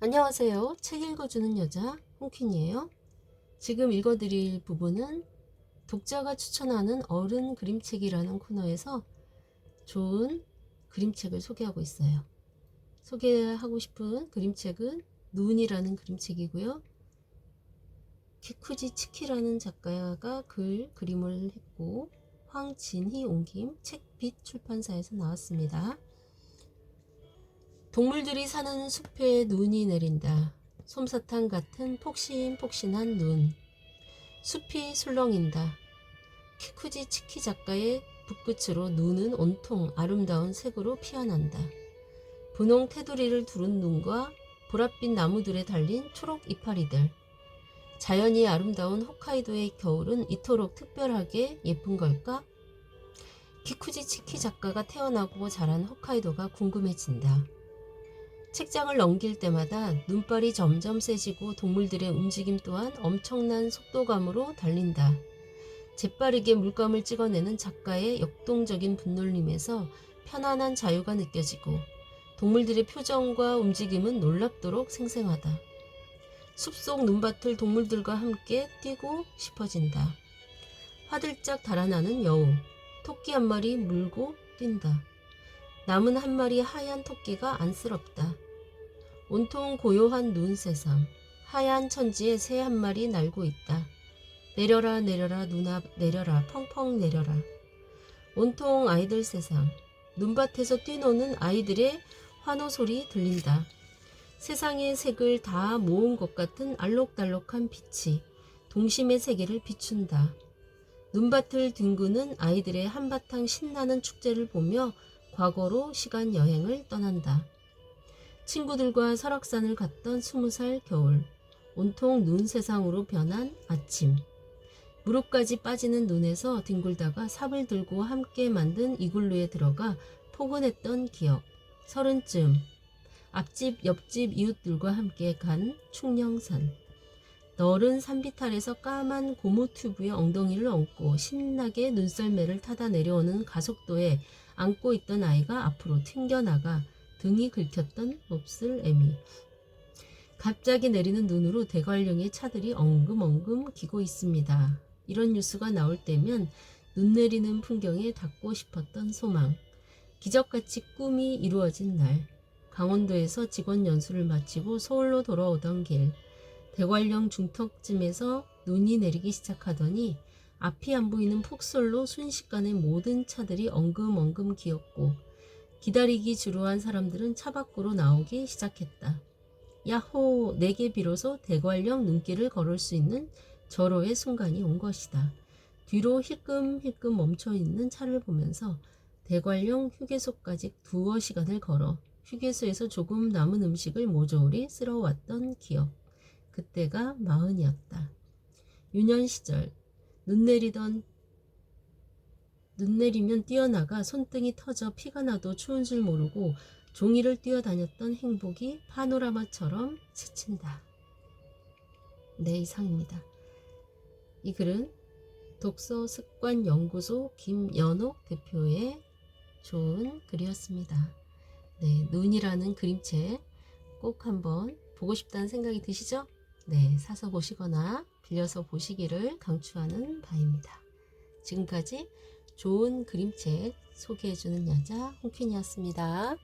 안녕하세요. 책 읽어주는 여자 홍퀸이에요. 지금 읽어드릴 부분은 독자가 추천하는 어른 그림책이라는 코너에서 좋은 그림책을 소개하고 있어요. 소개하고 싶은 그림책은 눈이라는 그림책이고요. 키쿠지 치키라는 작가가 글 그림을 했고 황진희 옮김 책빛 출판사에서 나왔습니다. 동물들이 사는 숲에 눈이 내린다. 솜사탕 같은 폭신폭신한 눈. 숲이 술렁인다. 키쿠지 치키 작가의 붓끝으로 눈은 온통 아름다운 색으로 피어난다. 분홍 테두리를 두른 눈과 보랏빛 나무들에 달린 초록 이파리들. 자연이 아름다운 홋카이도의 겨울은 이토록 특별하게 예쁜 걸까? 키쿠지 치키 작가가 태어나고 자란 홋카이도가 궁금해진다. 책장을 넘길 때마다 눈발이 점점 세지고 동물들의 움직임 또한 엄청난 속도감으로 달린다. 재빠르게 물감을 찍어내는 작가의 역동적인 분놀림에서 편안한 자유가 느껴지고 동물들의 표정과 움직임은 놀랍도록 생생하다. 숲속 눈밭을 동물들과 함께 뛰고 싶어진다. 화들짝 달아나는 여우, 토끼 한 마리 물고 뛴다. 남은 한 마리 하얀 토끼가 안쓰럽다. 온통 고요한 눈 세상, 하얀 천지에 새 한 마리 날고 있다. 내려라 내려라 누나 내려라 펑펑 내려라. 온통 아이들 세상, 눈밭에서 뛰노는 아이들의 환호 소리 들린다. 세상의 색을 다 모은 것 같은 알록달록한 빛이 동심의 세계를 비춘다. 눈밭을 뒹구는 아이들의 한바탕 신나는 축제를 보며 과거로 시간 여행을 떠난다. 친구들과 설악산을 갔던 스무 살 겨울, 온통 눈 세상으로 변한 아침. 무릎까지 빠지는 눈에서 뒹굴다가 삽을 들고 함께 만든 이글루에 들어가 포근했던 기억. 서른쯤 앞집 옆집 이웃들과 함께 간 충령산. 너른 산비탈에서 까만 고무 튜브에 엉덩이를 얹고 신나게 눈썰매를 타다 내려오는 가속도에 안고 있던 아이가 앞으로 튕겨나가 등이 긁혔던 몹쓸 애미. 갑자기 내리는 눈으로 대관령의 차들이 엉금엉금 기고 있습니다. 이런 뉴스가 나올 때면 눈 내리는 풍경에 닿고 싶었던 소망. 기적같이 꿈이 이루어진 날. 강원도에서 직원 연수를 마치고 서울로 돌아오던 길. 대관령 중턱쯤에서 눈이 내리기 시작하더니 앞이 안 보이는 폭설로 순식간에 모든 차들이 엉금엉금 기었고 기다리기 지루한 사람들은 차 밖으로 나오기 시작했다. 야호! 내게 비로소 대관령 눈길을 걸을 수 있는 절호의 순간이 온 것이다. 뒤로 힐끔힐끔 멈춰 있는 차를 보면서 대관령 휴게소까지 두어 시간을 걸어 휴게소에서 조금 남은 음식을 모조리 쓸어왔던 기억. 그때가 마흔이었다. 유년 시절 눈 내리던 눈 내리면 뛰어나가 손등이 터져 피가 나도 추운 줄 모르고 종이를 뛰어다녔던 행복이 파노라마처럼 스친다. 네, 이상입니다. 이 글은 독서 습관 연구소 김연옥 대표의 좋은 글이었습니다. 네, 눈이라는 그림책 꼭 한번 보고 싶다는 생각이 드시죠? 네, 사서 보시거나 빌려서 보시기를 강추하는 바입니다. 지금까지 좋은 그림책 소개해주는 여자 홍퀸이었습니다.